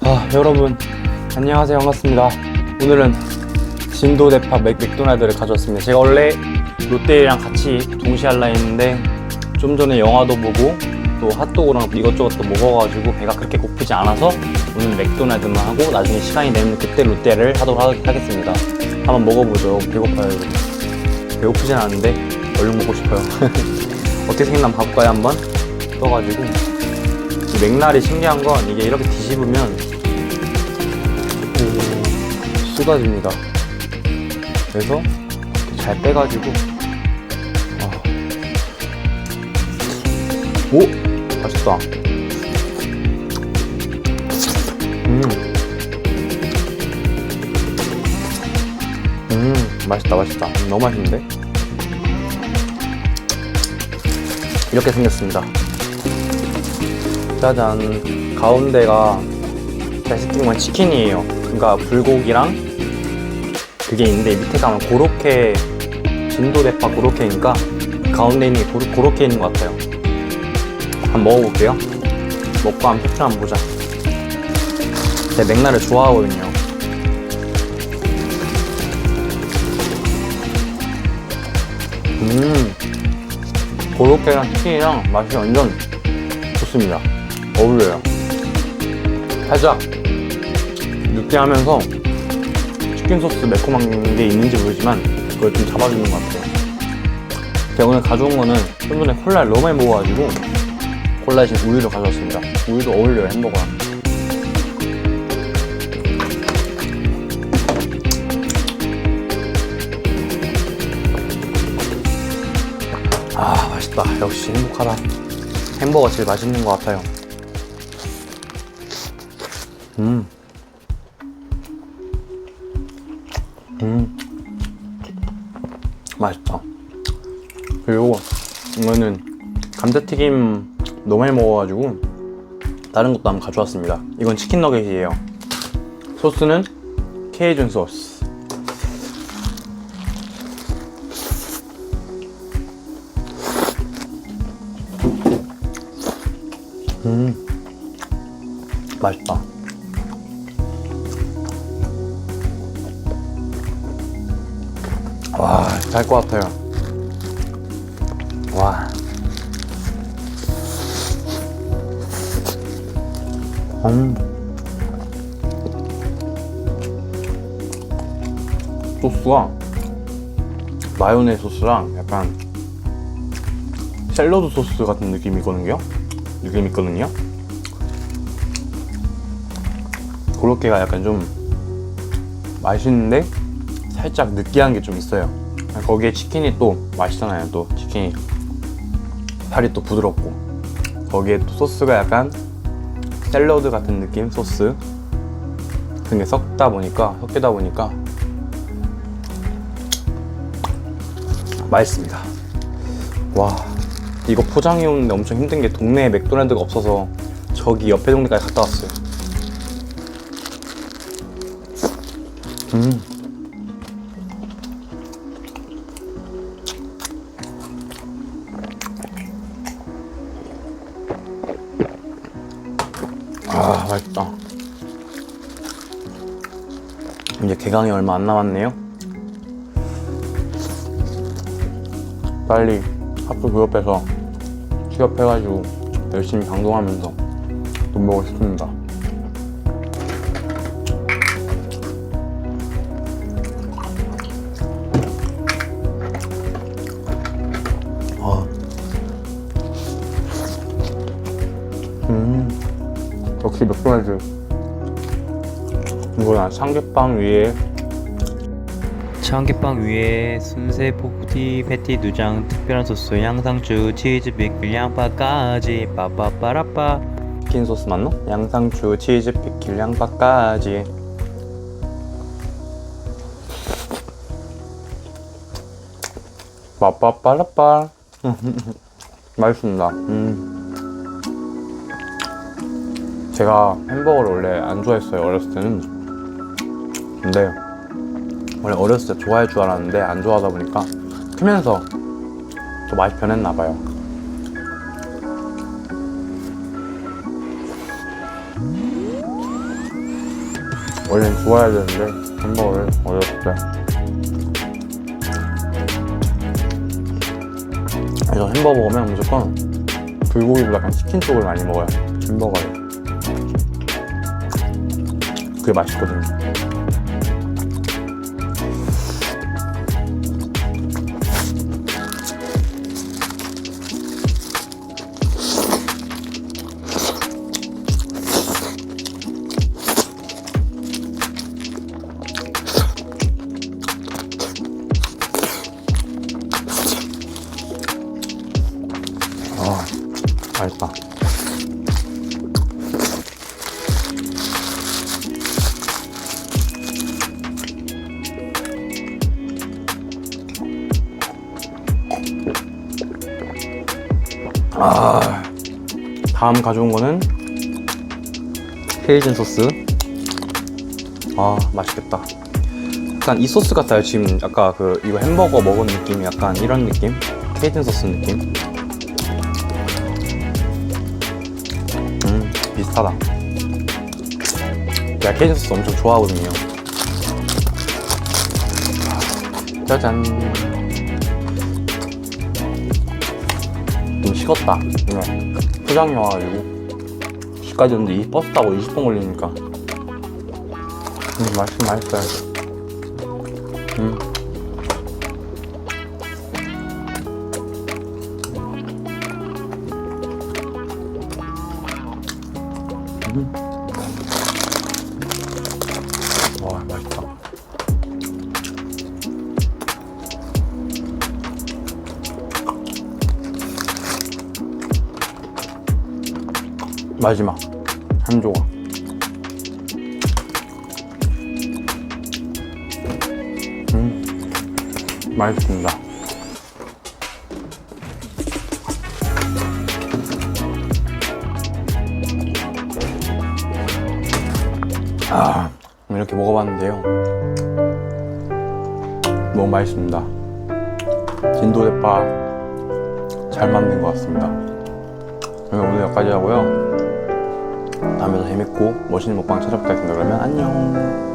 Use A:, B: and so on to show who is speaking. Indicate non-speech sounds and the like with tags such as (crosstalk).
A: 아, 여러분 안녕하세요. 반갑습니다. 오늘은 진도 대파 맥, 맥도날드를 가져왔습니다. 제가 원래 롯데랑 같이 동시에 할라 했는데 좀 전에 영화도 보고 또 핫도그랑 이것저것 또 먹어가지고 배가 그렇게 고프지 않아서 오늘 맥도날드만 하고 나중에 시간이 되면 그때 롯데를 하도록 하, 하겠습니다. 한번 먹어보죠. 배고파요 여러분 배고프진 않은데 얼른 먹고 싶어요. (laughs) 어떻게 생겼나 한번 봐볼까요? 한번? 떠가지고. 이 맥날이 신기한 건 이게 이렇게 뒤집으면 오, 쏟아집니다. 그래서 잘 빼가지고 아. 오 맛있다. 음, 음 맛있다 맛있다 음, 너무 맛있는데 이렇게 생겼습니다. 짜잔. 가운데가 잘 시킨 건 치킨이에요. 그러니까 불고기랑 그게 있는데 밑에 가면 고로케 진도대파 고로케니까 가운데 있는 게 고로, 고로케 있는 것 같아요. 한번 먹어볼게요. 먹고 한번 평점 한번 보자. 제가 맥날을 좋아하거든요. 음 고로케랑 치킨이랑 맛이 완전 좋습니다 어울려요. 살짝 느끼하면서 치킨 소스 매콤한 게 있는지 모르지만 그걸 좀 잡아주는 것 같아요. 제가 오늘 가져온 거는 좀 전에 콜라를 너무 많이 먹어가지고 콜라 대신 우유를 가져왔습니다. 우유도 어울려요 햄버거랑. 아 맛있다. 역시 행복하다. 햄버거 제일 맛있는 것 같아요. 음. 음. 맛있다. 그리고 이거는 감자튀김 너무 많이 먹어가지고 다른 것도 한번 가져왔습니다. 이건 치킨 너겟이에요. 소스는 케이준 소스. 음. 맛있다. 와, 잘 것 같아요. 와. 음. 소스가 마요네즈 소스랑 약간 샐러드 소스 같은 느낌이거든요. 느낌 있거든요. 고로케가 약간 좀 맛있는데 살짝 느끼한 게 좀 있어요. 거기에 치킨이 또 맛있잖아요. 또 치킨이 살이 또 부드럽고 거기에 또 소스가 약간 샐러드 같은 느낌 소스 그게 섞다 보니까 섞이다 보니까 맛있습니다. 와 이거 포장해 오는데 엄청 힘든 게 동네에 맥도날드가 없어서 저기 옆에 동네까지 갔다 왔어요. 음. 맛있다. 이제 개강이 얼마 안 남았네요. 빨리 학교 졸업해서 취업해가지고 열심히 강동하면서 돈 벌고 싶습니다. 역시 맥도날드. 이거는 삼계빵 위에
B: 청계빵 위에 순세 포티 패티 두장 특별한 소스 양상추 치즈 피클 양파까지 빠빠빠라빠
A: 치킨 소스 맞노? 양상추, 치즈, 피클, 양파까지. 빠빠빠라빠. (laughs) 맛있습니다. 음. 제가 햄버거를 원래 안 좋아했어요 어렸을 때는. 근데 원래 어렸을 때 좋아할 줄 알았는데 안 좋아하다 보니까 크면서 또 맛이 변했나 봐요. 원래는 주워야 되는데 햄버거를 어렸을 그래서 햄버거 먹으면 무조건 불고기보다 약간 치킨 쪽을 많이 먹어요 햄버거를 그게 맛있거든요. 아 맛있다 아. 다음 가져온 거는 헤이즌 소스. 아 맛있겠다. 약간 이 소스 같아요 지금. 아까 그 이거 햄버거 먹은 느낌이 약간 이런 느낌? 헤이즌 소스 느낌? 음 비슷하다. 제가 헤이즌 소스 엄청 좋아하거든요. 짜잔 식었다 그냥 포장이 와가지고 집까지 오는데 버스 타고 20분 걸리니까 음 맛있긴 맛있어요 음. 음. 마지막. 한 조각. 음 맛있습니다. 아 이렇게 먹어봤는데요. 너무 맛있습니다. 진도대파 잘 만든 것 같습니다. 오늘 여기까지 하고요 다음에도 재밌고 멋있는 먹방 찾아뵙겠습니다 그러면 안녕